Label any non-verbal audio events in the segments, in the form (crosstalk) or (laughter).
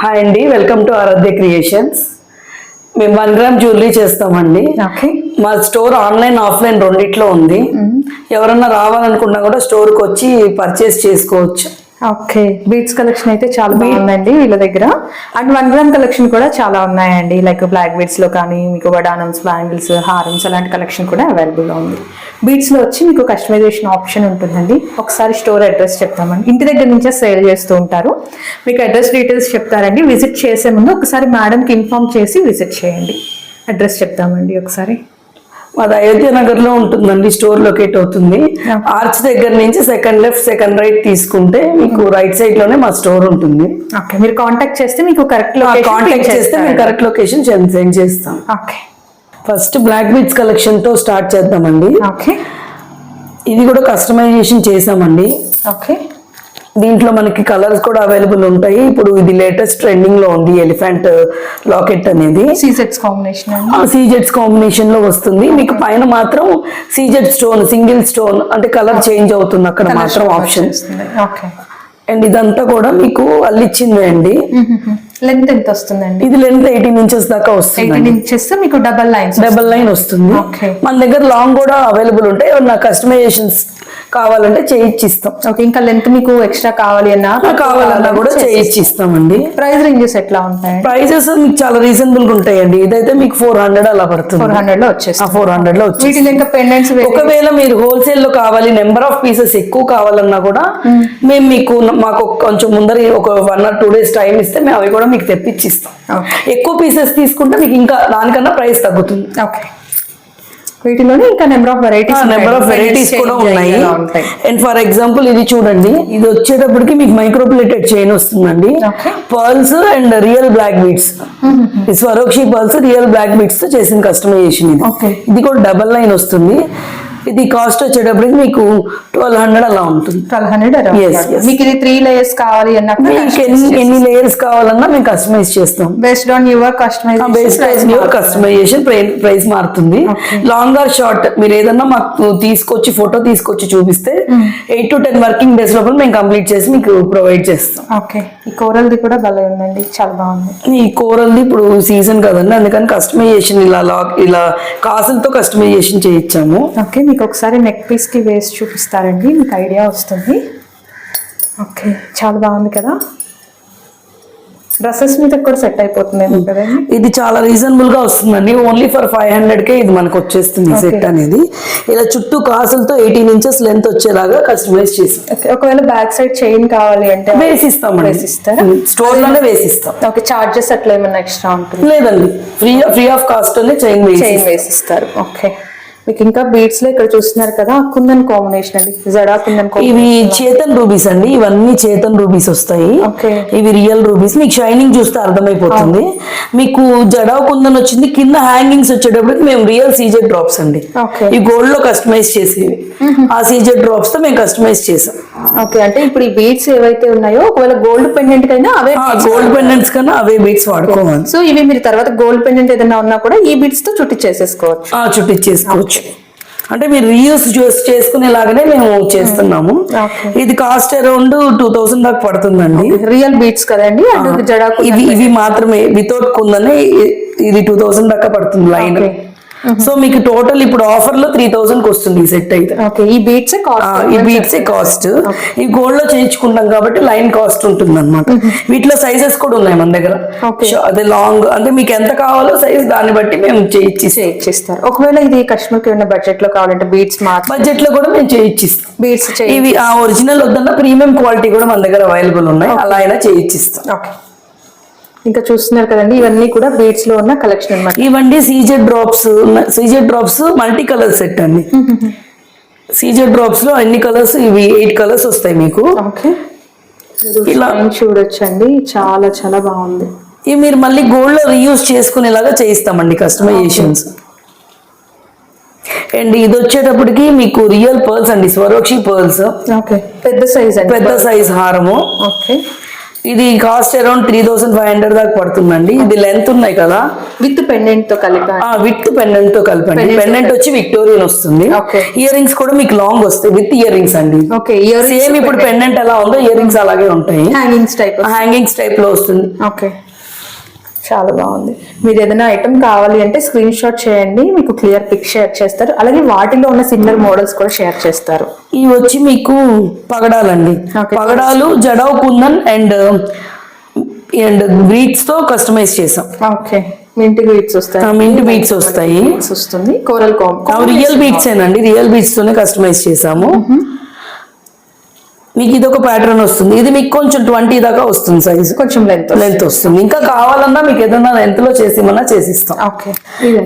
Hi అండి welcome to Aaradhya creations మేము one gram jewellery చేస్తామండి. మా స్టోర్ ఆన్లైన్ ఆఫ్లైన్ రెండిట్లో ఉంది. ఎవరన్నా రావాలనుకున్నా కూడా స్టోర్కి వచ్చి పర్చేస్ చేసుకోవచ్చు. ఓకే బీట్స్ కలెక్షన్ అయితే చాలా బాగుందండి వీళ్ళ దగ్గర. అండ్ వన్ గ్రామ్ కలెక్షన్ కూడా చాలా ఉన్నాయండి. లైక్ బ్లాక్ బీట్స్లో కానీ మీకు వడానమ్స్ బ్యాంగిల్స్ హారమ్స్ అలాంటి కలెక్షన్ కూడా అవైలబుల్గా ఉంది. బీట్స్లో వచ్చి మీకు కస్టమైజేషన్ ఆప్షన్ ఉంటుందండి. ఒకసారి స్టోర్ అడ్రస్ చెప్తామండి. ఇంటి దగ్గర నుంచే సేల్ చేస్తూ ఉంటారు. మీకు అడ్రస్ డీటెయిల్స్ చెప్తారండి. విజిట్ చేసే ముందు ఒకసారి మేడంకి ఇన్ఫార్మ్ చేసి విజిట్ చేయండి. అడ్రస్ చెప్తామండి ఒకసారి. మాది అయోధ్య నగర్లో ఉంటుందండి స్టోర్ లొకేట్ అవుతుంది. ఆర్చ్ దగ్గర నుంచి సెకండ్ లెఫ్ట్ సెకండ్ రైట్ తీసుకుంటే మీకు రైట్ సైడ్లోనే మా స్టోర్ ఉంటుంది. ఓకే మీరు కాంటాక్ట్ చేస్తే మీకు కరెక్ట్ కాంటాక్ట్ చేస్తే మేము కరెక్ట్ లొకేషన్ సెండ్ చేస్తాం. ఓకే ఫస్ట్ బ్లాక్ బీట్స్ కలెక్షన్తో స్టార్ట్ చేద్దామండి. ఓకే ఇది కూడా కస్టమైజేషన్ చేసామండి. ఓకే దీంట్లో మనకి కలర్స్ కూడా అవైలబుల్ ఉంటాయి. ఇప్పుడు ఇది లేటెస్ట్ ట్రెండింగ్లో ఉంది ఎలిఫెంట్ లాకెట్ అనేది. సీసెట్స్ కాంబినేషన్ సీజెట్స్ కాంబినేషన్లో వస్తుంది. మీకు పైన మాత్రం సీజెట్ స్టోన్ సింగిల్ స్టోన్ అంటే కలర్ చేంజ్ అవుతుంది. అక్కడ మాత్రం ఆప్షన్ ఓకే అండ్ ఇదంతా కూడా మీకు అల్లిచ్చిందే అండి. లెంత్ ఎంత వస్తుందండి? ఇది లెంత్ ఎయిటీన్ ఇంచెస్ దాకా వస్తుంది ఎయిటీన్ ఇంచెస్ మీకు డబల్ లైన్స్ డబల్ లైన్ వస్తుంది. మన దగ్గర లాంగ్ కూడా అవైలబుల్ ఉంటాయి. ఏమన్నా కస్టమైజేషన్స్ కావాలంటే చేయించిస్తాం ఓకే ఇంకా లెంత్ మీకు ఎక్స్ట్రా కావాలి అన్నా కావాలన్నా కూడా చేయించిస్తామండి ప్రైస్ రేంజెస్ ఎట్లా ఉంటాయి? ప్రైజెస్ మీకు చాలా రీజనబుల్గా ఉంటాయండి. ఇదైతే మీకు ఫోర్ హండ్రెడ్ అలా పడుతుంది. ఫోర్ హండ్రెడ్లో వచ్చేస్తుంది. ఫోర్ హండ్రెడ్లో వచ్చి వీటిలో ఇంకా పెండెంట్స్ ఒకవేళ మీరు హోల్సేల్లో కావాలి నెంబర్ ఆఫ్ పీసెస్ ఎక్కువ కావాలన్నా కూడా మేము. మీకు మాకు కొంచెం ముందర ఒక one or two days time ఇస్తే మేము అవి కూడా మీకు తెప్పించిస్తాం ఎక్కువ పీసెస్ తీసుకుంటే మీకు ఇంకా దానికన్నా ప్రైస్ తగ్గుతుంది. ఓకే. వీటిలోనే ఇంకా number of varieties number of varieties కూడా ఉన్నాయి. అండ్ ఫర్ ఎగ్జాంపుల్ ఇది చూడండి. ఇది వచ్చేటప్పటికి మీకు మైక్రోప్లేటెడ్ చైన్ వస్తుందండి. Pearls and real black beads Swarovski pearls real black బీట్స్తో చేసిన కస్టమైజేషన్ ఇది. ఇది కూడా డబల్ లైన్ వస్తుంది. ఇది కాస్ట్ వచ్చేటప్పటికి మీకు ట్వెల్వ్ హండ్రెడ్ అలా ఉంటుంది. Twelve hundred. మీకు ఇది త్రీ లేయర్స్ కావాలి మీకు ఎన్ని ఎన్ని లేయర్స్ కావాలన్నా మేము కస్టమైజ్ చేస్తాం. Based on your customization base price customization price మారుతుంది. లాంగ్ ఆర్ షార్ట్ మీరు ఏదన్నా మాకు తీసుకొచ్చి ఫోటో తీసుకొచ్చి చూపిస్తే eight to ten working days లోపల మేము కంప్లీట్ చేసి మీకు ప్రొవైడ్ చేస్తాం. ఓకే ఈ కోరల్ది కూడా భలే ఉందండి చాలా బాగుంది. ఈ కూరల్ది ఇప్పుడు సీజన్ కదండి అందుకని కస్టమైజేషన్ ఇలా లాక్ ఇలా కాసులతో కస్టమైజేషన్ చేయించాము. ఓకే మీకు ఒకసారి నెక్ పీస్కి వేసి చూపిస్తారండి మీకు ఐడియా వస్తుంది. ఓకే చాలా బాగుంది కదా. డ్రెస్సెస్ మీద కూడా సెట్ అయిపోతుంది ఇది చాలా రీజనబుల్గా వస్తుందండి. ఓన్లీ ఫర్ ఫైవ్ హండ్రెడ్ కే ఇది మనకు వచ్చేస్తుంది సెట్ అనేది. ఇలా చుట్టూ కాసులతో ఎయిటీన్ ఇంచెస్ లెంత్ వచ్చేలాగా కస్టమైజ్ చేసాం. ఒకవేళ బ్యాక్ సైడ్ చైన్ కావాలి అంటే వేసిస్తారా? స్టోర్లోనే వేసిస్తాం. ఓకే. చార్జెస్ అట్లా ఏమన్నా ఎక్స్ట్రా ఉంటుంది? లేదండి. ఫ్రీ ఫ్రీ ఆఫ్ కాస్ట్ అనే చైన్ చైన్ వేసిస్తారు. ఓకే. మీకు ఇంకా బీట్స్లో ఇక్కడ చూస్తున్నారు కదా కుందన్ కాంబినేషన్ అండి. జడా కుందన్ ఇవి చేతన్ రూబీస్ అండి. ఇవన్నీ చేతన్ రూబీస్ వస్తాయి. ఓకే. ఇవి రియల్ రూబీస్. మీకు షైనింగ్ చూస్తే అర్థమైపోతుంది. మీకు జడావ్ కుందన్ వచ్చింది కింద హ్యాంగింగ్స్ వచ్చేటప్పటికి మేము రియల్ సీజెడ్ డ్రాప్స్ అండి. ఈ గోల్డ్లో కస్టమైజ్ చేసేవి. ఆ సీజెడ్ డ్రాప్స్తో మేము కస్టమైజ్ చేసాం. ఓకే. అంటే ఇప్పుడు ఈ బీట్స్ ఏవైతే ఉన్నాయో ఒకవేళ గోల్డ్ పెండెంట్ కైనా అవే గోల్డ్ పెండెంట్స్ కన్నా అవే బీట్స్ వాడుకోవాలి. సో ఇవి మీరు తర్వాత గోల్డ్ పెండెంట్ ఏదైనా ఉన్నా కూడా ఈ బీట్స్తో చుట్టి చేసేసుకోవచ్చు. ఆ చుట్టించేసుకోవచ్చు అంటే మీరు రీయూస్ చేసుకునేలాగానే మేము చేస్తున్నాము Okay. ఇది కాస్ట్ అరౌండ్ టూ థౌసండ్ దాకా పడుతుందండి రియల్ బీట్స్ కదండి ఇవి ఇవి మాత్రమే వితౌట్ కుందనే ఇది టూ థౌసండ్ దాకా పడుతుంది లైన్. సో మీకు టోటల్ ఇప్పుడు ఆఫర్లో త్రీ థౌసండ్కి వస్తుంది ఈ సెట్ అయితే. ఓకే ఈ బీట్స్ కాస్ట్ ఈ బీట్స్ కాస్ట్ ఈ గోల్డ్లో చేయించుకుంటాం కాబట్టి లైన్ కాస్ట్ ఉంటుంది అనమాట వీటిలో సైజెస్ కూడా ఉన్నాయి మన దగ్గర. అదే లాంగ్ అంటే మీకు ఎంత కావాలో సైజ్ దాన్ని బట్టి మేము చేయించి ఒకవేళ ఇది కస్టమర్కి ఏమైనా బడ్జెట్లో కావాలంటే బీట్స్ బడ్జెట్లో కూడా మేము చేయించిస్తాం బీట్స్ ఇవి ఆ ఒరిజినల్ వద్దన్న ప్రీమియం క్వాలిటీ కూడా మన దగ్గర అవైలబుల్ ఉన్నాయి. అలా అయినా చేయించిస్తాం ఓకే ఇంకా చూస్తున్నారు కదండి ఇవన్నీ కూడా బీట్స్లో ఉన్న కలెక్షన్ అన్నమాట. ఇవండి CZ drops CZ drops multi colour set అండి. సీజెడ్ డ్రాప్స్లో అన్ని కలర్స్ ఇవి ఎయిట్ కలర్స్ వస్తాయి మీకు. ఓకే ఇలా చూడొచ్చండి చాలా చాలా బాగుంది. ఇవి మీరు మళ్ళీ గోల్డ్లో రీయూజ్ చేసుకునేలాగా చేయిస్తామండి కస్టమైజేషన్స్ అండ్ ఇది వచ్చేటప్పటికి మీకు రియల్ పర్ల్స్ అండి స్వరోక్షి పర్ల్స్ ఓకే పెద్ద సైజ్ పెద్ద సైజ్ హారము. ఓకే ఇది cost around three thousand five hundred దాకా పడుతుందండి. ఇది లెంత్ ఉన్నాయి కదా. విత్ పెండెంట్తో కలిపి. విత్ పెండెంట్తో కలపండి. పెండెంట్ వచ్చి విక్టోరియన్ వస్తుంది. ఇయర్ రింగ్స్ కూడా మీకు లాంగ్ వస్తాయి. విత్ ఇయర్ రింగ్స్ అండి సేమ్ ఇప్పుడు పెండెంట్ ఎలా ఉందో ఇయర్ రింగ్స్ అలాగే ఉంటాయి. హ్యాంగింగ్స్ టైప్ హ్యాంగింగ్స్ టైప్లో వస్తుంది. ఓకే చాలా బాగుంది. మీరు ఏదైనా ఐటమ్ కావాలి అంటే స్క్రీన్ షాట్ చేయండి మీకు క్లియర్ పిక్ షేర్ చేస్తారు. అలాగే వాటిలో ఉన్న సిమిలర్ మోడల్స్ కూడా షేర్ చేస్తారు. ఇవి వచ్చి మీకు పగడాలండి. పగడాలు జడవ్ కుందన్ అండ్ అండ్ బీట్స్తో కస్టమైజ్ చేసాం. ఓకే మింటి బీట్స్ వస్తాయి. మింట్ బీట్స్ వస్తాయి. వస్తుంది. కోరల్ రియల్ బీట్స్ ఏనండి. రియల్ బీట్స్ తోనే కస్టమైజ్ చేసాము. మీకు ఇది ఒక ప్యాటర్న్ వస్తుంది. ఇది మీకు కొంచెం ట్వంటీ దాకా వస్తుంది సైజ్ కొంచెం లెంత్ లెంత్ వస్తుంది. ఇంకా కావాలన్నా మీకు ఏదైనా లెంత్లో చేసి ఇవ్వమన్నా చేసిస్తాం. ఓకే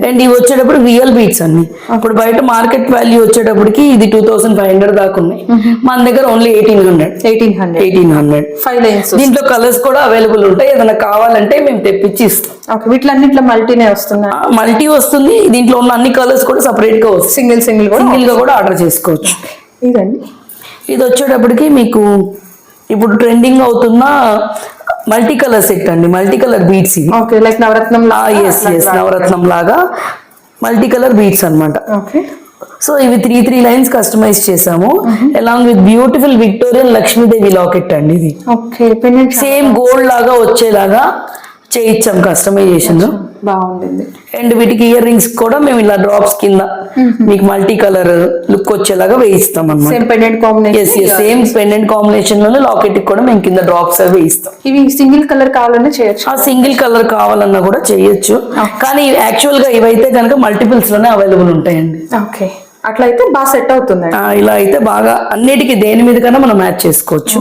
అండ్ ఇవి వచ్చేటప్పుడు రియల్ బీట్స్ అన్ని. ఇప్పుడు బయట మార్కెట్ వాల్యూ వచ్చేటప్పటికి ఇది టూ థౌసండ్ ఫైవ్ హండ్రెడ్ దాకా ఉన్నాయి. మన దగ్గర only eighteen hundred eighteen hundred eighteen hundred five lines దీంట్లో కలర్స్ కూడా అవైలబుల్ ఉంటాయి. ఏదైనా కావాలంటే మేము తెప్పించి ఇస్తాం. వీటిలన్నిట్లో మల్టీనే వస్తున్నాయి మల్టీ వస్తుంది. దీంట్లో ఉన్న అన్ని కలర్స్ కూడా సపరేట్గా వస్తుంది సింగిల్ సింగిల్ కూడా సింగిల్గా కూడా ఆర్డర్ చేసుకోవచ్చు. ఇదండి. ఇది వచ్చేటప్పటికి మీకు ఇప్పుడు ట్రెండింగ్ అవుతున్న మల్టీ కలర్ సెట్ అండి మల్టీ కలర్ బీట్స్ ఇవి. ఓకే లైక్ నవరత్నం ఎస్ ఎస్ నవరత్నం లాగా మల్టీ కలర్ బీట్స్ అన్నమాట. ఓకే. సో ఇవి త్రీ త్రీ లైన్స్ కస్టమైజ్ చేసాము. Along with beautiful Victorian Lakshmidevi locket అండి ఇది. సేమ్ గోల్డ్ లాగా వచ్చేలాగా చేయించాం కస్టమైజేషన్ బాగుంది అండ్ వీటికి ఇయర్ రింగ్స్ కూడా మేము ఇలా డ్రాప్స్ కింద మీకు మల్టీ కలర్ లుక్ వచ్చేలాగా వేయిస్తాం అన్నమాట. Same pendant combination same pendant కాంబినేషన్లోనే locket కూడా మేము కింద డ్రాప్స్ అవి వేయిస్తాం. ఇవి సింగిల్ కలర్ కావాలన్నా చేయొచ్చు. ఆ సింగిల్ కలర్ కావాలన్నా కూడా చేయొచ్చు. కానీ యాక్చువల్గా ఇవైతే కనుక మల్టిపుల్స్లోనే అవైలబుల్ ఉంటాయండి. ఓకే అట్లయితే బాగా సెట్ అవుతుందండి ఆ, ఇలా అయితే బాగా అన్నిటికీ దేని మీద కన్నా మనం మ్యాచ్ చేసుకోవచ్చు.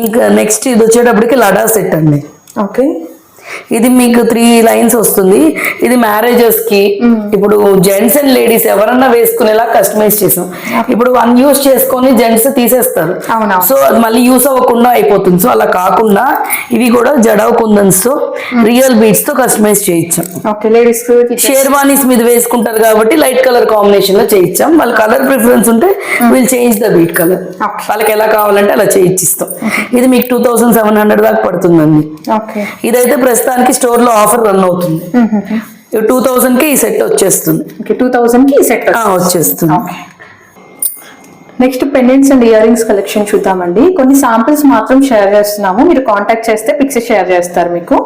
ఇంకా నెక్స్ట్ ఇది వచ్చేటప్పటికి లడా సెట్ అండి. ఓకే ఇది మీకు త్రీ లైన్స్ వస్తుంది. ఇది మ్యారేజెస్కి ఇప్పుడు జెంట్స్ అండ్ లేడీస్ ఎవరన్నా వేసుకునేలా కస్టమైజ్ చేసాం. ఇప్పుడు వన్ యూస్ చేసుకొని జెంట్స్ తీసేస్తారు. సో అది మళ్ళీ యూస్ అవ్వకుండా అయిపోతుంది. సో అలా కాకుండా ఇవి కూడా జడవ కుందన్స్తో రియల్ బీట్స్తో కస్టమైజ్ చేయించాం. ఓకే లేడీస్ షేర్వానీస్ మీద వేసుకుంటారు కాబట్టి లైట్ కలర్ కాంబినేషన్లో చేయించాం. వాళ్ళ కలర్ ప్రిఫరెన్స్ ఉంటే we'll change the bead colour. వాళ్ళకి ఎలా కావాలంటే అలా చేయించిస్తాం ఇది మీకు టూ థౌసండ్ సెవెన్ హండ్రెడ్ దాకా పడుతుందండి. ఇదైతే ప్రస్తుతానికి స్టోర్లో ఆఫర్ రన్ అవుతుంది. టూ థౌసండ్కి ఈ సెట్ వచ్చేస్తుంది. టూ థౌసండ్కి సెట్ ఆ, వచ్చేస్తుంది. Next pendants and ear rings collection చూద్దామండి. కొన్ని సాంపిల్స్ మాత్రం షేర్ చేస్తున్నాము. మీరు కాంటాక్ట్ చేస్తే పిక్స్ షేర్ చేస్తారు మీకు.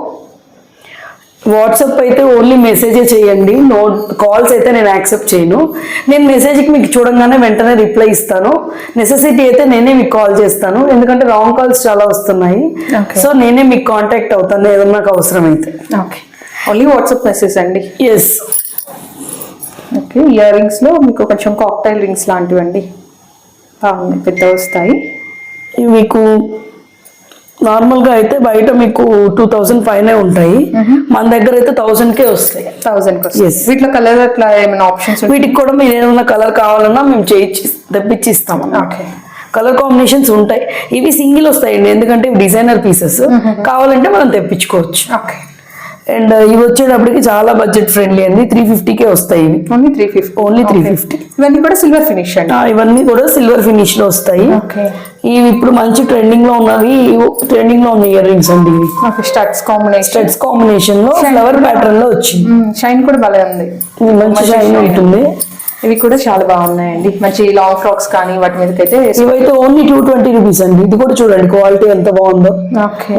వాట్సాప్ అయితే ఓన్లీ మెసేజే చేయండి. నో కాల్స్ అయితే నేను యాక్సెప్ట్ చేయను. నేను మెసేజ్కి మీకు చూడంగానే వెంటనే రిప్లై ఇస్తాను. నెసెసిటీ అయితే నేనే మీకు కాల్ చేస్తాను. ఎందుకంటే రాంగ్ కాల్స్ చాలా వస్తున్నాయి. సో నేనే మీకు కాంటాక్ట్ అవుతాను. ఏదన్నా నాకు అవసరమైతే. ఓకే ఓన్లీ వాట్సాప్ మెసేజ్ అండి? ఎస్ ఓకే ఇయర్ రింగ్స్లో మీకు కొంచెం కాక్టైల్ రింగ్స్ లాంటివండి. బాగున్నాయి పెద్ద వస్తాయి. మీకు నార్మల్గా అయితే బయట మీకు టూ థౌసండ్ పైనే ఉంటాయి. మన దగ్గర అయితే థౌసండ్ కే వస్తాయి. థౌసండ్. వీటిలో కలర్ అట్లా ఏమైనా ఆప్షన్స్ వీటికి కూడా మీరు ఏదైనా కలర్ కావాలన్నా మేము చేయించి తెప్పించి ఇస్తాం ఓకే. కలర్ కాంబినేషన్స్ ఉంటాయి. ఇవి సింగిల్ వస్తాయండి ఎందుకంటే డిజైనర్ పీసెస్ కావాలంటే మనం తెప్పించుకోవచ్చు. ఓకే. అండ్ ఇవి వచ్చేటప్పటికి చాలా బడ్జెట్ ఫ్రెండ్లీ అండి. త్రీ ఫిఫ్టీకే వస్తాయి ఇవి. Only three fifty only three fifty ఇవన్నీ కూడా సిల్వర్ ఫినిష్ అండి. ఇవన్నీ కూడా సిల్వర్ ఫినిష్లో వస్తాయి. ఓకే ఇవి ఇప్పుడు మంచి ట్రెండింగ్లో ఉన్నవి. ట్రెండింగ్లో ఉన్న ఇయర్ రింగ్స్ అండి ఇవి. స్టడ్స్ కాంబినేషన్ స్టెడ్స్ కాంబినేషన్లో ఫ్లవర్ ప్యాటర్న్లో వచ్చింది. షైన్ కూడా భలే ఉంది. మంచి షైన్ ఉంటుంది. ఇవి కూడా చాలా బాగున్నాయండి. మంచి లాంగ్ ఫ్రాక్స్ కానీ వాటి మీదకైతే ఇవైతే ఓన్లీ టూ ట్వంటీ రూపీస్ అండి. ఇది కూడా చూడండి క్వాలిటీ ఎంత బాగుందో.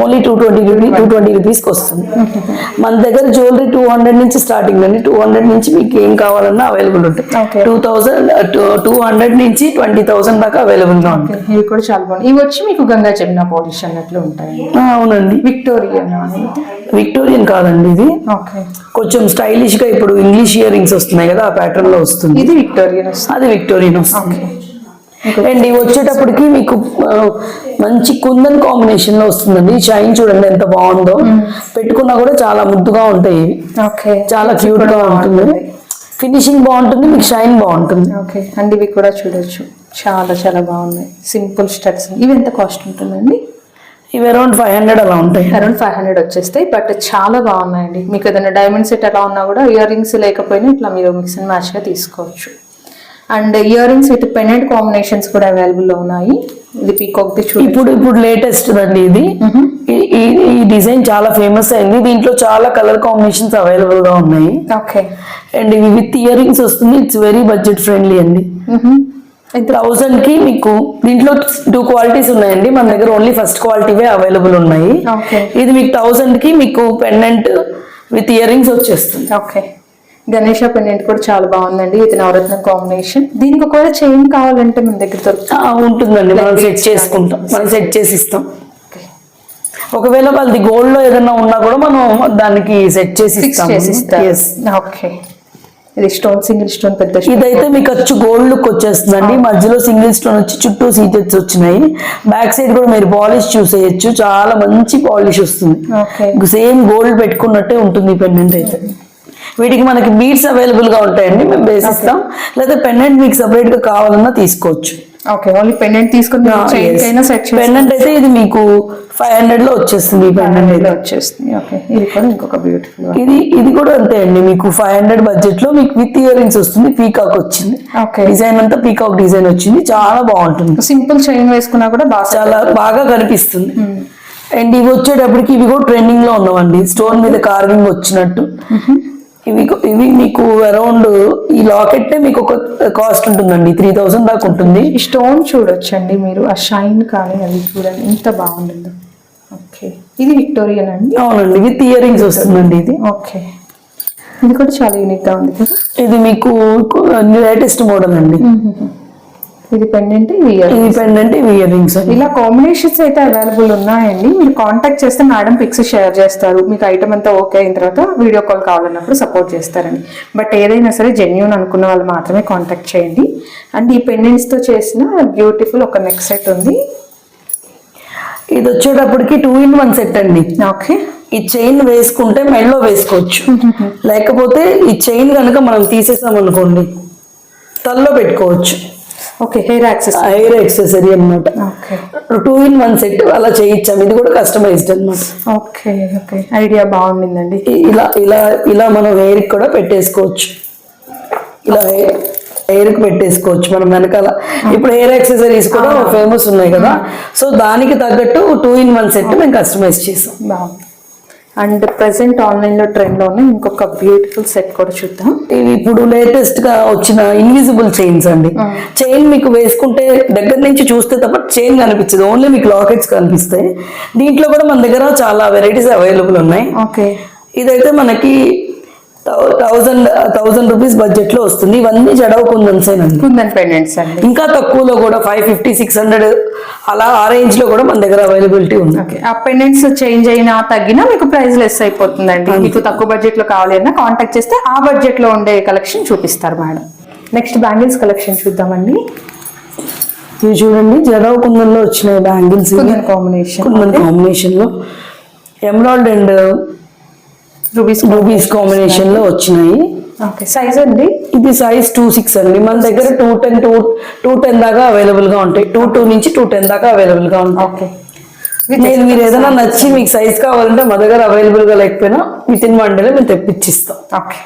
Only two twenty rupee two twenty రూపీస్కి వస్తుంది. (laughs) మన దగ్గర జ్యువెలరీ టూ హండ్రెడ్ నుంచి స్టార్టింగ్ అండి. టూ హండ్రెడ్ నుంచి మీకు ఏం కావాలన్నా అవైలబుల్ ఉంటాయి. Okay. Two thousand two hundred నుంచి ట్వంటీ థౌసండ్ దాకా అవైలబుల్గా ఉంటాయి ఇవి కూడా చాలా బాగున్నాయి. ఇవి వచ్చి మీకు గంగా జమున పాలిష్ అన్నట్లు ఉంటాయి అవునండి. విక్టోరియన్ విక్టోరియన్ కాదండి ఇది. ఓకే. కొంచెం స్టైలిష్గా ఇప్పుడు ఇంగ్లీష్ ఇయర్ రింగ్స్ వస్తున్నాయి కదా ఆ ప్యాటర్న్లో వస్తుంది. ఇది విక్టోరియన్ అది విక్టోరియన్ వస్తుంది. ఓకే. అండ్ ఇవి వచ్చేటప్పటికి మీకు మంచి కుందన్ కాంబినేషన్లో వస్తుందండి. షైన్ చూడండి ఎంత బాగుందో. పెట్టుకున్నా కూడా చాలా ముద్దుగా ఉంటాయి ఇవి. ఓకే. చాలా క్యూట్గా ఉంటుంది. ఫినిషింగ్ బాగుంటుంది మీకు షైన్ బాగుంటుంది. ఓకే. అండ్ ఇవి కూడా చూడొచ్చు. చాలా చాలా బాగున్నాయి. సింపుల్ స్టడ్స్ ఇవి ఎంత కాస్ట్ ఉంటుందండి? ఇవి అరౌండ్ ఫైవ్ హండ్రెడ్ అలా ఉంటాయి. అరౌండ్ ఫైవ్ హండ్రెడ్ వచ్చేస్తాయి బట్ చాలా బాగున్నాయండి. మీకు ఏదైనా డైమండ్ సెట్ ఎలా ఉన్నా కూడా ఇయర్ రింగ్స్ లేకపోయినా ఇట్లా మీరు మిక్స్ అండ్ మ్యాచ్గా తీసుకోవచ్చు. And ear rings with pendant combinations కూడా అవైలబుల్లో ఉన్నాయి. ఇది పీకాక్ ఇప్పుడు ఇప్పుడు లేటెస్ట్ అండి ఇది. ఈ- డిజైన్ చాలా ఫేమస్ అయింది. దీంట్లో చాలా కలర్ కాంబినేషన్స్ అవైలబుల్గా ఉన్నాయి. ఓకే. అండ్ ఇవి విత్ ఇయర్ రింగ్స్ వస్తుంది. ఇట్స్ వెరీ బడ్జెట్ ఫ్రెండ్లీ అండి. థౌసండ్కి మీకు దీంట్లో టూ క్వాలిటీస్ ఉన్నాయండి. మన దగ్గర ఓన్లీ ఫస్ట్ క్వాలిటీవే అవైలబుల్ ఉన్నాయి. ఇది మీకు థౌసండ్కి మీకు పెండెంట్ విత్ ఇయర్ రింగ్స్ వచ్చేస్తుంది. ఓకే గణేష పెండెంట్ కూడా చాలా బాగుందండి. ఇది నవరత్నం కాంబినేషన్ దీనికి ఒకవేళ చైన్ కావాలంటే మన దగ్గర దొరుకుతుంది. ఉంటుందండి. మనం సెట్ చేసుకుంటాం. మనం సెట్ చేసి ఇస్తాం ఒకవేళ వాళ్ళది గోల్డ్లో ఏదైనా ఉన్నా కూడా మనం దానికి సెట్ చేసి ఇస్తాం. ఓకే ఇది స్టోన్ సింగిల్ స్టోన్ పెద్ద. ఇదైతే మీకు వచ్చి గోల్డ్ లుక్ వచ్చేస్తుందండి. మధ్యలో సింగిల్ స్టోన్ వచ్చి చుట్టూ సీజెట్స్ వచ్చినాయి. బ్యాక్ సైడ్ కూడా మీరు పాలిష్ చూసేయచ్చు. చాలా మంచి పాలిష్ వస్తుంది. సేమ్ గోల్డ్ పెట్టుకున్నట్టే ఉంటుంది ఈ పెండెంట్ అయితే. వీటికి మనకి బీడ్స్ అవైలబుల్గా ఉంటాయండి. మేము బేసిస్తాం లేదా పెండెంట్ మీకు సపరేట్గా కావాలన్నా తీసుకోవచ్చు. ఓకే ఓన్లీ పెండెంట్ తీసుకుని పెండెంట్ అయితే ఇది మీకు ఫైవ్ హండ్రెడ్లో వచ్చేస్తుంది పెండెంట్ అయితే. వచ్చేస్తుంది. ఓకే ఇది కూడా ఇంకొక బ్యూటిఫుల్ ఇది ఇది కూడా అంతే అండి. మీకు ఫైవ్ హండ్రెడ్ బడ్జెట్లో మీకు విత్ ఇయర్ రింగ్స్ వస్తుంది పీకాక్ వచ్చింది. ఓకే డిజైన్ అంతా పీకాక్ డిజైన్ వచ్చింది. చాలా బాగుంటుంది. సింపుల్ చైన్ వేసుకున్నా కూడా బాగా చాలా బాగా కనిపిస్తుంది. అండ్ ఇవి వచ్చేటప్పటికి ఇవి కూడా ట్రెండింగ్లో ఉన్నవండి స్టోన్ మీద కార్వింగ్ వచ్చినట్టు. ఇవి ఇవి మీకు అరౌండ్ ఈ లాకెట్ మీకు ఒక కాస్ట్ ఉంటుందండి. త్రీ థౌసండ్ దాకా ఉంటుంది. స్టోన్ చూడొచ్చండి మీరు. ఆ షైన్ కానీ అది చూడండి. ఎంత బాగుంటుందో. ఓకే ఇది విక్టోరియన్ అండి? అవునండి. విత్ ఇయర్ రింగ్స్ వస్తుందండి ఇది. ఓకే ఇది కూడా చాలా యూనిక్గా ఉంది కదా? ఇది మీకు లేటెస్ట్ మోడల్ అండి. ఇది పెండెంట్ ఇవి ఇయర్ రింగ్స్ ఇలా కాంబినేషన్స్ అయితే అవైలబుల్ ఉన్నాయండి. మీరు కాంటాక్ట్ చేస్తే మేడం పిక్స్ షేర్ చేస్తారు. మీకు ఐటమ్ అంతా ఓకే అయిన తర్వాత వీడియో కాల్ కావాలన్నప్పుడు సపోర్ట్ చేస్తారండి. బట్ ఏదైనా సరే జెన్యున్ అనుకున్న వాళ్ళు మాత్రమే కాంటాక్ట్ చేయండి. అండ్ ఈ పెండెంట్స్తో చేసిన బ్యూటిఫుల్ ఒక నెక్ సెట్ ఉంది. ఇది వచ్చేటప్పటికి టూ ఇన్ వన్ సెట్ అండి. ఓకే ఈ చైన్ వేసుకుంటే మెడలో వేసుకోవచ్చు. (laughs) లేకపోతే ఈ చైన్ కనుక మనం తీసేసాం అనుకోండి తల్లో పెట్టుకోవచ్చు. Okay hair access hair accessory అన్నమాట. Okay two in one set అలా చేయించాం ఇది కూడా కస్టమైజ్డ్ అన్నమాట. ఓకే ఓకే ఐడియా బాగుండిందండి. ఇలా ఇలా ఇలా మనం హెయిర్కి కూడా పెట్టేసుకోవచ్చు. ఇలా హెయిర్కి పెట్టేసుకోవచ్చు మనం వెనకాల. ఇప్పుడు హెయిర్ యాక్సెసరీస్ కూడా ఫేమస్ ఉన్నాయి కదా. సో దానికి తగ్గట్టు టూ ఇన్ వన్ సెట్ మేము కస్టమైజ్ చేసాం. బాగుంది. అండ్ ప్రెసెంట్ ఆన్లైన్లో ట్రెండ్లో ఉన్న ఇంకొక బ్యూటిఫుల్ సెట్ కూడా చూద్దాం. ఇవి ఇప్పుడు లేటెస్ట్గా వచ్చిన ఇన్విజిబుల్ చైన్స్ అండి. చైన్ మీకు వేసుకుంటే దగ్గర నుంచి చూస్తే తప్ప చైన్ కనిపించదు. ఓన్లీ మీకు లాకెట్స్ కనిపిస్తాయి. దీంట్లో కూడా మన దగ్గర చాలా వెరైటీస్ అవైలబుల్ ఉన్నాయి. ఓకే. ఇదైతే మనకి థౌజండ్ థౌజండ్ రూపీస్ బడ్జెట్లో వస్తుంది. ఇవన్నీ జడవ కుందన్సేనండి కుందన్ పెండెంట్స్ అండి ఇంకా తక్కువలో కూడా ఫైవ్ ఫిఫ్టీ సిక్స్ హండ్రెడ్ అలా ఆ రేంజ్లో కూడా మన దగ్గర అవైలబిలిటీ ఉంది. ఆ పెండెంట్స్ చేంజ్ అయినా తగ్గినా మీకు ప్రైస్ లెస్ అయిపోతుందండి. మీకు తక్కువ బడ్జెట్లో కావాలి అన్నా కాంటాక్ట్ చేస్తే ఆ బడ్జెట్లో ఉండే కలెక్షన్ చూపిస్తారు మేడం. నెక్స్ట్ బ్యాంగిల్స్ కలెక్షన్ చూద్దామండి. ఇవి చూడండి జడవ కుందన్లో వచ్చిన బ్యాంగిల్స్ కుందన్ కాంబినేషన్. కుందన్ కాంబినేషన్లో ఎమరాల్డ్ అండ్ రూబీస్ రూబీస్ కాంబినేషన్లో వచ్చినాయి. ఓకే సైజ్ అండి ఇది సైజ్ టూ సిక్స్ అండి. మన దగ్గర two ten two two ten దాకా అవైలబుల్గా ఉంటాయి. టూ టూ నుంచి టూ టెన్ దాకా అవైలబుల్గా ఉంటాయి. ఓకే నేను మీరు ఏదైనా నచ్చి మీకు సైజ్ కావాలంటే మా దగ్గర అవైలబుల్గా లేకపోయినా విత్ ఇన్ వన్ డేలో మేము తెప్పించిస్తాం ఓకే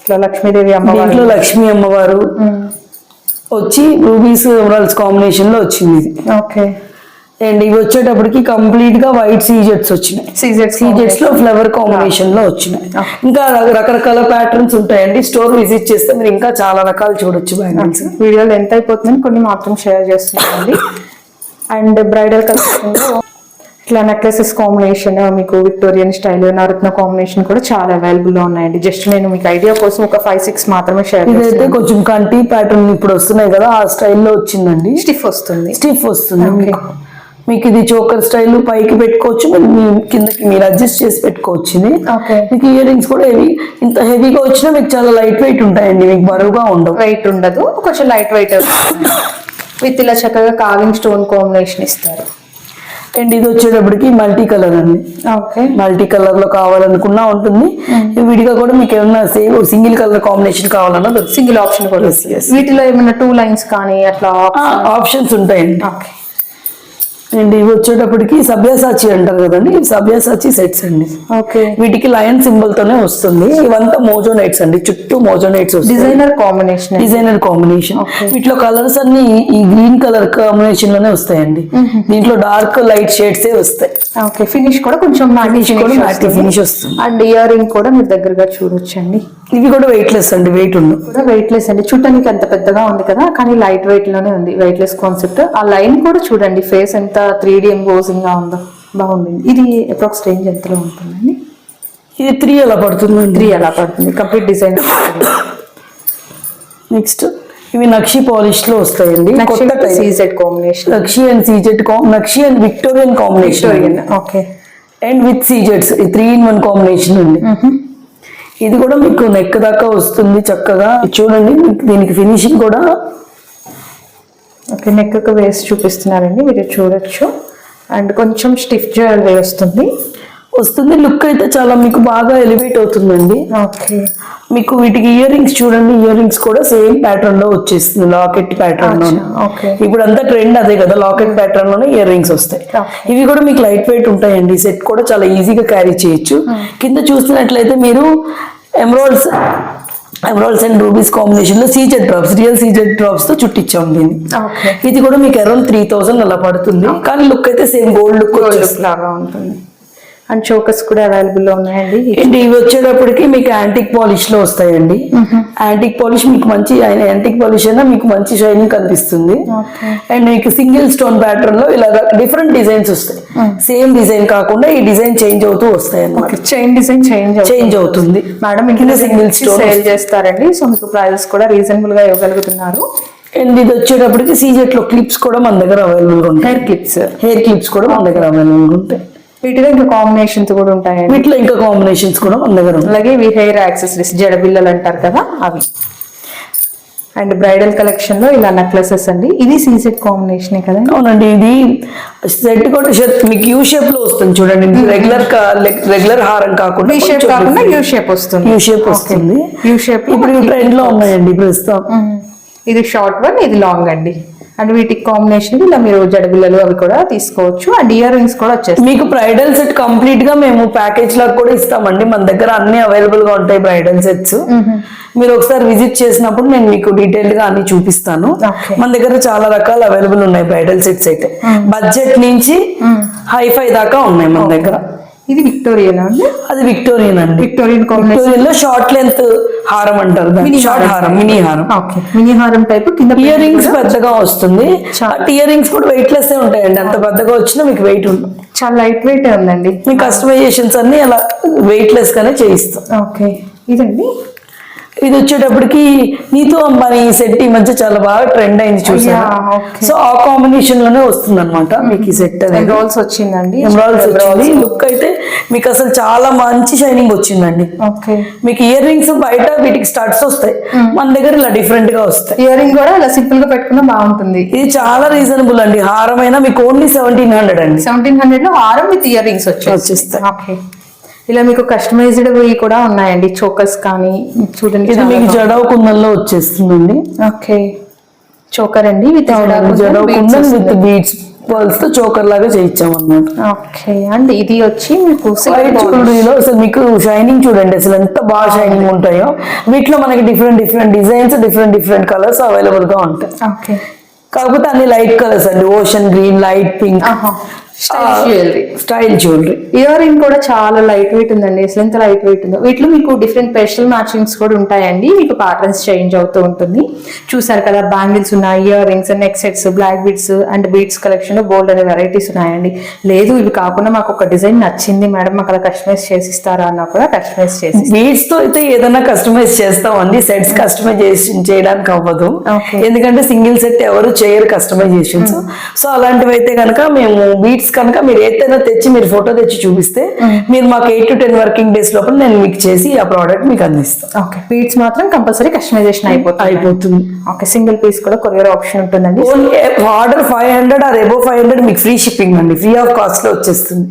ఇట్లా లక్ష్మీదేవి అమ్మవారు. దీంట్లో లక్ష్మీ అమ్మవారు వచ్చి రూబీస్ ఎమరాల్స్ కాంబినేషన్లో వచ్చింది ఇది. ఓకే అండ్ ఇవి వచ్చేటప్పటికి కంప్లీట్గా వైట్ సీజెట్స్ వచ్చినాయి. సీజెట్స్లో ఫ్లవర్ కాంబినేషన్లో వచ్చినాయి ఇంకా రకరకాల ప్యాటర్న్స్ ఉంటాయండి. స్టోర్ విజిట్ చేస్తే మీరు ఇంకా చాలా రకాలు చూడొచ్చు బ్యాంగిల్స్. వీడియోలో ఎంత అయిపోతుందని కొన్ని మాత్రం షేర్ చేస్తున్నామండి అండ్ బ్రైడల్ కలెక్షన్ ఇట్లా నెక్లెసెస్ కాంబినేషన్ మీకు విక్టోరియన్ స్టైల్ నవరత్న కాంబినేషన్ కూడా చాలా అవైలబుల్లో ఉన్నాయండి. జస్ట్ నేను మీకు ఐడియా కోసం ఒక ఫైవ్ సిక్స్ మాత్రమే షేర్ ఇదైతే కొంచెం కంటి ప్యాటర్న్ ఇప్పుడు వస్తున్నాయి కదా ఆ స్టైల్లో వచ్చిందండి. స్టిఫ్ వస్తుంది. స్టిఫ్ వస్తుంది. మీకు ఇది చోకర్ స్టైల్ పైకి పెట్టుకోవచ్చు కిందకి మీరు అడ్జస్ట్ చేసి పెట్టుకోవచ్చు ఇది. మీకు ఇయర్ రింగ్స్ కూడా హెవీ ఇంత హెవీగా వచ్చినా మీకు చాలా లైట్ వెయిట్ ఉంటాయండి మీకు బరువుగా ఉండవు. వెయిట్ ఉండదు కొంచెం లైట్ వెయిట్ విత్ ఇలా చక్కగా కావింగ్ స్టోన్ కాంబినేషన్ ఇస్తారు. అండ్ ఇది వచ్చేటప్పటికి మల్టీ కలర్ అండి. ఓకే. మల్టీ కలర్లో కావాలనుకున్నా ఉంటుంది. విడిగా కూడా మీకు ఏమన్నా సేమ్ సింగిల్ కలర్ కాంబినేషన్ కావాలన్నా సింగిల్ ఆప్షన్ కూడా. వీటిలో ఏమైనా టూ లైన్స్ కానీ అట్లా ఆప్షన్స్ ఉంటాయండి. ఓకే. అండ్ ఇవి వచ్చేటప్పటికి సభ్యసాచి అంటారు కదండి ఇవి సభ్యసాచి సెట్స్ అండి. ఓకే. వీటికి లయన్ సింబల్ తోనే వస్తుంది. ఇవంతా మోజోనైట్స్ అండి చుట్టూ మోజోనైట్స్ వస్తాయి. డిజైనర్ కాంబినేషన్ డిజైనర్ కాంబినేషన్ వీటిలో కలర్స్ అన్ని ఈ గ్రీన్ కలర్ కాంబినేషన్లోనే వస్తాయండి. దీంట్లో డార్క్ లైట్ షేడ్స్ వస్తాయి. ఓకే ఫినిష్ కూడా కొంచెం finish వస్తుంది. అండ్ ఇయర్ రింగ్ కూడా మీరు దగ్గరగా చూడొచ్చండి. ఇవి కూడా వెయిట్ లెస్ అండి వెయిట్ ఉండవు కూడా వెయిట్ లెస్ అండి. చూడటానికి అంత పెద్దగా ఉంది కదా కానీ లైట్ వెయిట్లోనే ఉంది వెయిట్ లెస్ కాన్సెప్ట్ ఆ లైన్ కూడా చూడండి ఫేస్ ఎంత త్రీ డి ఎంబోజింగ్గా ఉందో బాగుంది. ఇది అప్రాక్స్ రేంజ్ ఎంతలో ఉంటుందండి? ఇది త్రీ అలా పడుతుందండి? త్రీ అలా పడుతుంది? కంప్లీట్ డిజైన్ నెక్స్ట్ ఇవి నక్షి పాలిష్లో వస్తాయండి. CZ combination nakshi and CZ nakshi and Victorian combination okay and with సీజెట్స్ three in one combination అండి. ఇది కూడా మీకు నెక్ దాకా వస్తుంది చక్కగా. చూడండి దీనికి ఫినిషింగ్ కూడా ఓకే నెక్ వేసి చూపిస్తున్నారండి మీరు చూడొచ్చు. అండ్ కొంచెం స్టిఫ్ జ్యువెలరీ వస్తుంది. వస్తుంది. లుక్ అయితే చాలా మీకు బాగా ఎలివేట్ అవుతుందండి. ఓకే. మీకు వీటికి ఇయర్ రింగ్స్ చూడండి ఇయర్ రింగ్స్ కూడా సేమ్ ప్యాటర్న్లో వచ్చేస్తుంది లాకెట్ ప్యాటర్న్లో ఓకే. ఇప్పుడు అంతా ట్రెండ్ అదే కదా లాకెట్ ప్యాటర్న్లోనే ఇయర్ రింగ్స్ వస్తాయి. ఇవి కూడా మీకు లైట్ వెయిట్ ఉంటాయండి సెట్ కూడా చాలా ఈజీగా క్యారీ చేయొచ్చు. కింద చూస్తున్నట్లయితే మీరు ఎమరాల్డ్స్ ఎమరాల్డ్స్ అండ్ రూబీస్ కాంబినేషన్లో సీజెడ్ డ్రాప్స్ రియల్ సీజెడ్ డ్రాప్స్తో చుట్టించాం దీన్ని. ఇది కూడా మీకు అరౌండ్ త్రీ థౌసండ్ అలా పడుతుంది. కానీ లుక్ అయితే same gold look gold look లాగా ఉంటుంది. అండ్ చోకస్ కూడా అవైలబుల్లో ఉన్నాయండి. అండ్ ఇవి వచ్చేటప్పటికి మీకు యాంటిక్ పాలిష్లో వస్తాయండి యాంటిక్ పాలిష్ మీకు మంచి యాంటిక్ పాలిష్ అయినా మీకు మంచి షైనింగ్ కనిపిస్తుంది. అండ్ మీకు సింగిల్ స్టోన్ ప్యాటర్న్లో ఇలా డిఫరెంట్ డిజైన్స్ వస్తాయి. సేమ్ డిజైన్ కాకుండా ఈ డిజైన్ చేంజ్ అవుతూ వస్తాయి అన్నమాట చైన్ డిజైన్ చేంజ్ చేంజ్ అవుతుంది. మేడం ఇంట్లో సింగిల్ స్టోన్ సేల్ చేస్తారండి. సో మీకు ప్రైజెస్ కూడా రీజనబుల్గా ఇవ్వగలుగుతున్నారు. అండ్ ఇది వచ్చేటప్పటికి సీజెట్లో క్లిప్స్ కూడా మన దగ్గర అవైలబుల్ ఉంటాయి. Hair clips. హెయిర్ క్లిప్స్ కూడా మన దగ్గర అవైలబుల్ ఉంటాయి. వీటిలో ఇంకా కాంబినేషన్స్ కూడా ఉంటాయండి. వీటిలో ఇంకా కాంబినేషన్స్ కూడా మన దగ్గర ఉంటాయి అలాగే ఇవి హెయిర్ యాక్సెసరీస్ జడబిల్లలు అంటారు కదా అవి. అండ్ బ్రైడల్ కలెక్షన్లో ఇలా నెక్లెసెస్ అండి. ఇది సీసెట్ కాంబినేషన్ కదండి? అవునండి ఇది సెట్ కూడా షేప్ మీకు యూ షేప్లో వస్తుంది చూడండి. రెగ్యులర్ రెగ్యులర్ హారం కాకుండా ఈ షేప్ కాకుండా యూ షేప్ వస్తుంది. యూ షేప్ వస్తుంది. యూ షేప్ ఇప్పుడు ట్రెండ్లో ఉన్నాయండి ప్రస్తుతం. ఇది షార్ట్ వన్ ఇది లాంగ్ అండి. అండ్ వీటికి కాంబినేషన్ ఇలా మీరు జడబిల్లలు అవి కూడా తీసుకోవచ్చు. అండ్ ఇయర్ రింగ్స్ కూడా వచ్చేస్తాయి. మీకు బ్రైడల్ సెట్ కంప్లీట్గా మేము ప్యాకేజ్ లాగా కూడా ఇస్తామండి. మన దగ్గర అన్ని అవైలబుల్గా ఉంటాయి బ్రైడల్ సెట్స్. మీరు ఒకసారి విజిట్ చేసినప్పుడు నేను మీకు డీటెయిల్గా అన్ని చూపిస్తాను. మన దగ్గర చాలా రకాలు అవైలబుల్ ఉన్నాయి బ్రైడల్ సెట్స్ అయితే. బడ్జెట్ నుంచి హైఫై దాకా ఉన్నాయి మన దగ్గర. ఇది విక్టోరియన్ అండి? అది విక్టోరియన్ అండి. విక్టోరియన్ కాంబినేషన్లో షార్ట్ లెంత్ హారం అంటారు Mini షార్ట్ హారం. మినీ హారం. ఓకే మినీ హారం టైప్ కింద ఇయర్ రింగ్స్ పెద్దగా వస్తుంది. ఇయర్ రింగ్స్ కూడా వెయిట్ లెస్ ఉంటాయండి. అంత పెద్దగా వచ్చినా మీకు వెయిట్ ఉండదు. చాలా లైట్ వెయిట్ ఉందండి. మీ కస్టమైజేషన్స్ అన్ని అలా వెయిట్ లెస్ గానే చేయిస్తాం. ఓకే ఇదండి. ఇది వచ్చేటప్పటికి నీతో అంబానీ సెట్ ఈ మధ్య చాలా బాగా ట్రెండ్ అయింది okay. సో ఆ కాంబినేషన్లోనే వస్తుంది అనమాట మీకు ఈ సెట్ అనేది. రోల్స్ వచ్చిందండి. ఎమరాల్డ్స్ వచ్చింది. లుక్ అయితే మీకు అసలు చాలా మంచి షైనింగ్ వచ్చిందండి. మీకు ఇయర్ రింగ్స్ బయట వీటికి స్టడ్స్ వస్తాయి. మన దగ్గర ఇలా డిఫరెంట్గా వస్తాయి. ఇయర్ రింగ్ కూడా ఇలా సింపుల్గా పెట్టుకున్నా బాగుంటుంది. ఇది చాలా రీజనబుల్ అండి. హారం అయినా మీకు ఓన్లీ సెవెంటీన్ హండ్రెడ్ అండి. సెవెంటీన్ హండ్రెడ్లో హారం విత్ ఇయర్ రింగ్స్ వచ్చేస్తాయి. వచ్చేస్తాయి. ఇలా మీకు కస్టమైజ్డ్ కూడా ఉన్నాయండి చోకస్ కానీ చూడండి ఇది మీకు జడవ కుందంలో వచ్చేస్తుందండి. ఓకే. చోకర్ అండి with jadau kundan with beads పర్ల్స్తో choker లాగా చేయించాం అన్నమాట ఓకే. అండ్ ఇది వచ్చి మీకు అసలు మీకు షైనింగ్ చూడండి అసలు ఎంత బాగా షైనింగ్ ఉంటాయో. వీటిలో మనకి different different designs different different colours అవైలబుల్గా ఉంటాయి. ఓకే. కాకపోతే అన్ని లైట్ కలర్స్ అండి ocean green light pink style jewellery. Ear ring కూడా చాలా లైట్ వెయిట్ ఉందండి. అసలు ఎంత లైట్ వెయిట్ ఉందో? వీటిలో మీకు డిఫరెంట్ స్పెషల్ మ్యాచింగ్స్ కూడా ఉంటాయండి. మీకు ప్యాటర్న్స్ చేంజ్ అవుతూ ఉంటుంది. చూసారు కదా బ్యాంగిల్స్ ఉన్నాయి ear rings neck sets black beads and beads కలెక్షన్లో బోల్డ్ అనే వెరైటీస్ ఉన్నాయండి. లేదు ఇవి కాకుండా మాకు ఒక డిజైన్ నచ్చింది. మేడం మాకు అలా కస్టమైజ్ చేసి ఇస్తారా అన్నా కూడా కస్టమైజ్ చేసి బీడ్స్తో అయితే ఏదైనా కస్టమైజ్ చేస్తామండి. సెట్స్ కస్టమైజేషన్ చేయడానికి అవ్వదు. ఎందుకంటే సింగిల్ సెట్ ఎవరు చేయరు కస్టమైజేషన్స్ సో అలాంటివి అయితే కనుక మేము బీడ్స్ కనుక మీరు ఏదైనా తెచ్చి మీరు ఫోటో తెచ్చి చూపిస్తే మీరు మాకు eight to ten working days లోపల నేను మీకు చేసి ఆ ప్రోడక్ట్ మీకు అందిస్తాను. ఓకే బీడ్స్ మాత్రం కంపల్సరీ కస్టమైజేషన్ అయిపోతుంది. అయిపోతుంది. ఓకే సింగిల్ పీస్ కూడా కొరియర్ ఆప్షన్ ఉంటుందండి. Order five hundred or above five hundred మీకు ఫ్రీ షిప్పింగ్ అండి. ఫ్రీ ఆఫ్ కాస్ట్లో వచ్చేస్తుంది.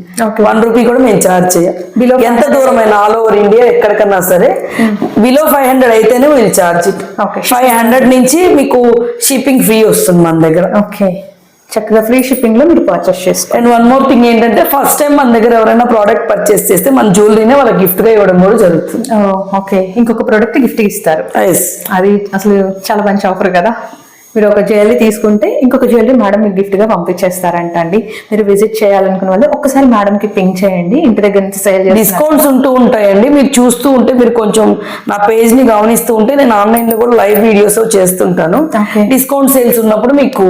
వన్ రూపీ కూడా మేము చార్జ్ చేయం. Below ఎంత దూరమైన ఆల్ ఓవర్ ఇండియా ఎక్కడికన్నా సరే బిలో ఫైవ్ హండ్రెడ్ అయితేనే వీళ్ళు చార్జ్. ఫైవ్ హండ్రెడ్ నుంచి మీకు షిప్పింగ్ ఫ్రీ వస్తుంది మన దగ్గర. ఓకే చక్కగా ఫ్రీ షిప్పింగ్లో మీరు పర్చేస్ చేసుకోండి అండ్ వన్ మోర్ థింగ్ ఏంటంటే ఫస్ట్ టైం మన దగ్గర ఎవరైనా ప్రోడక్ట్ పర్చేస్ చేస్తే మన జ్యువెలరీనే వాళ్ళకి గిఫ్ట్గా ఇవ్వడం కూడా జరుగుతుంది. ఓకే ఇంకొక ప్రోడక్ట్ గిఫ్ట్ ఇస్తారు. ఎస్ అది అసలు చాలా మంచి ఆఫర్ కదా. మీరు ఒక జ్యువెలరీ తీసుకుంటే ఇంకొక జ్యువెలరీ మేడం మీకు గిఫ్ట్గా పంపించేస్తారంట అండి. మీరు విజిట్ చేయాలనుకున్న వాళ్ళు ఒక్కసారి మేడం కి పింక్ చేయండి. ఇంటి దగ్గర నుంచి సేల్ డిస్కౌంట్స్ ఉంటూ ఉంటాయండి. మీరు చూస్తూ ఉంటే మీరు కొంచెం నా పేజ్ని గమనిస్తూ ఉంటే నేను ఆన్లైన్లో కూడా లైవ్ వీడియోస్ చేస్తుంటాను. డిస్కౌంట్ సేల్స్ ఉన్నప్పుడు మీకు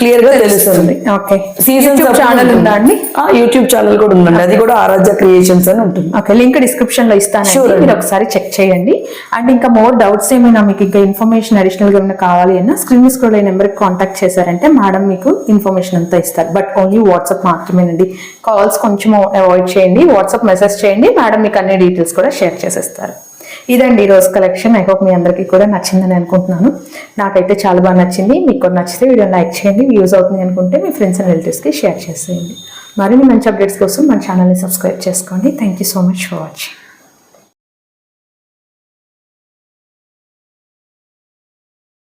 క్లియర్గా తెలుస్తుంది. ఓకే సీజన్ ఛానల్ ఉందా అండి? యూట్యూబ్ ఛానల్ కూడా ఉందండి. అది కూడా ఆరాధ్య క్రియేషన్స్ అని ఉంటుంది. ఓకే లింక్ డిస్క్రిప్షన్లో ఇస్తాను. మీరు ఒకసారి చెక్ చేయండి. అండ్ ఇంకా మోర్ డౌట్స్ ఏమైనా మీకు ఇంకా ఇన్ఫర్మేషన్ అడిషనల్గా ఏమైనా కావాలి అన్నా స్క్రీన్ స్క్రోల్ అయ్యే నెంబర్కి కాంటాక్ట్ చేశారంటే మేడం మీకు ఇన్ఫర్మేషన్ అంతా ఇస్తారు. బట్ ఓన్లీ వాట్సాప్ మాత్రమేనండి. కాల్స్ కొంచెం అవాయిడ్ చేయండి. వాట్సాప్ మెసేజ్ చేయండి. మేడం మీకు అన్ని డీటెయిల్స్ కూడా షేర్ చేసేస్తారు. ఇదండి ఈ రోజు కలెక్షన్ ఐ హోప్ మీ అందరికీ కూడా నచ్చిందని అనుకుంటున్నాను. నాకైతే చాలా బాగా నచ్చింది. మీకు కూడా నచ్చితే వీడియో లైక్ చేయండి. యూజ్ అవుతుంది అనుకుంటే మీ ఫ్రెండ్స్ అండ్ రిలేటివ్స్కి షేర్ చేసేయండి. మరిన్ని మంచి అప్డేట్స్ కోసం మన ఛానల్ని సబ్స్క్రైబ్ చేసుకోండి. Thank you so much for watching